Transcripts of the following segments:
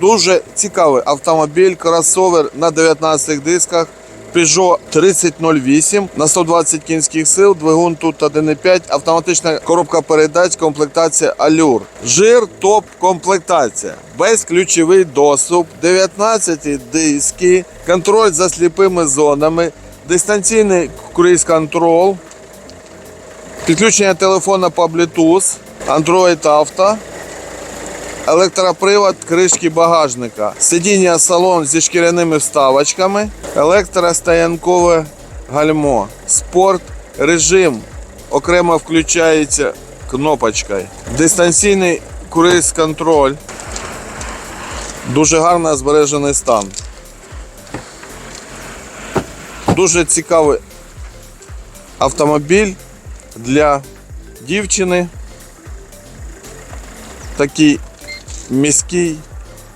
Дуже цікавий автомобіль, кросовер на 19 дисках. Peugeot 3008 на 120 кінських сил, двигун тут 1.5, автоматична коробка передач, комплектація Allure. Жир топ комплектація. Безключовий доступ, 19 диски, контроль за сліпими зонами, дистанційний круїз-контрол, підключення телефона по Bluetooth, Android Auto, електропривод кришки багажника, сидіння салон зі шкіряними вставочками, електростоянкове гальмо, спорт режим. Окремо включається кнопочкою, дистанційний круїз контроль, дуже гарно збережений стан. Дуже цікавий автомобіль для дівчини. Такий міський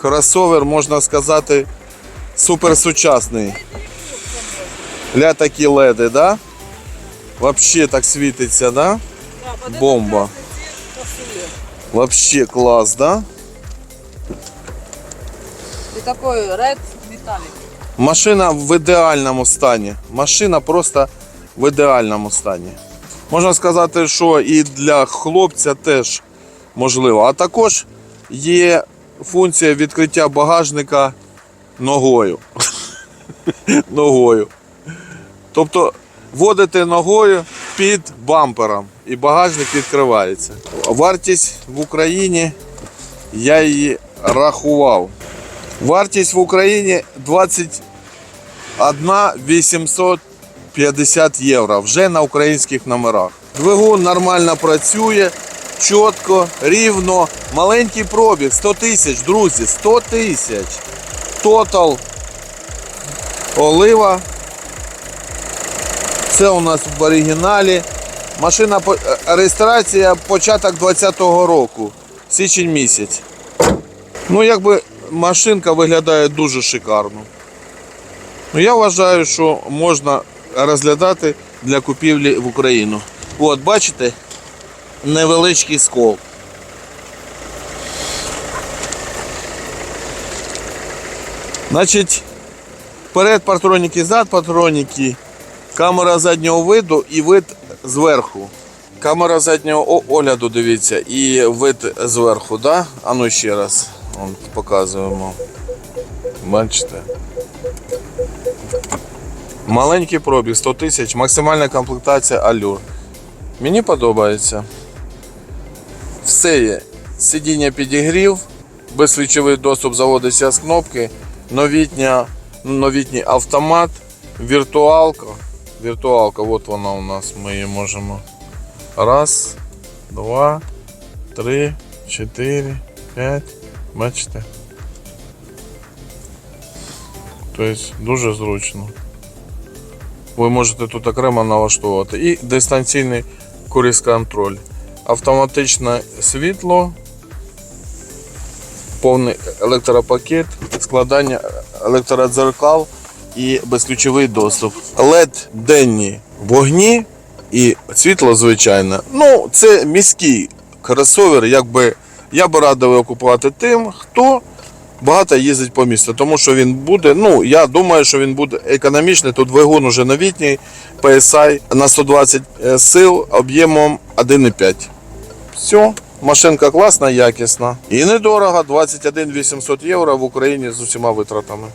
кросовер, можна сказати, суперсучасний. Ля такі леди, да? Вообще так світиться, да? Бомба. Вообще клас, да? И такой red металлик. Машина в ідеальному стані. Машина просто в ідеальному стані. Можна сказати, що і для хлопця теж можливо. А також є функція відкриття багажника ногою. ногою. Тобто вводите ногою під бампером і багажник відкривається. Вартість в Україні я її рахував. Вартість в Україні 21 850 євро вже на українських номерах. Двигун нормально працює, чітко, рівно. Маленький пробіг 100 тисяч, друзі, 100 тисяч. Тотал олива. Це у нас в оригіналі. Машина е, реєстрація початок 20-го року, січень місяць. Ну, якби машинка виглядає дуже шикарно. Ну, я вважаю, що можна розглядати для купівлі в Україну. От, бачите, невеличкий скол. Значить, перед патроніки, зад патроніки, камера заднього виду і вид зверху. Камера заднього огляду, дивіться, і вид зверху, да? А ну ще раз. Вон, показуємо. Бачите? Маленький пробіг, 100 тисяч, максимальна комплектація Allure. Мені подобається. Все є. Сидіння підігрів, безключовий доступ заводиться з кнопки, новітня, новітній автомат, віртуалка. Віртуалка, от вона у нас, ми її можемо. Раз, два, три, чотири, п'ять. Бачите? Тобто дуже зручно. Ви можете тут окремо налаштовувати. І дистанційний круїз-контроль. Автоматичне світло, повний електропакет, складання електродзеркал і безключовий доступ. LED денні вогні і світло звичайне. Ну, це міський кросовер, якби я би радив його купувати тим, хто багато їздить по місту, тому що він буде, ну я думаю, що він буде економічний. Тут двигун уже новітній, PSI на 120 сил об'ємом 1,5. Все, машинка класна, якісна. І недорого, 21 800 євро в Україні з усіма витратами.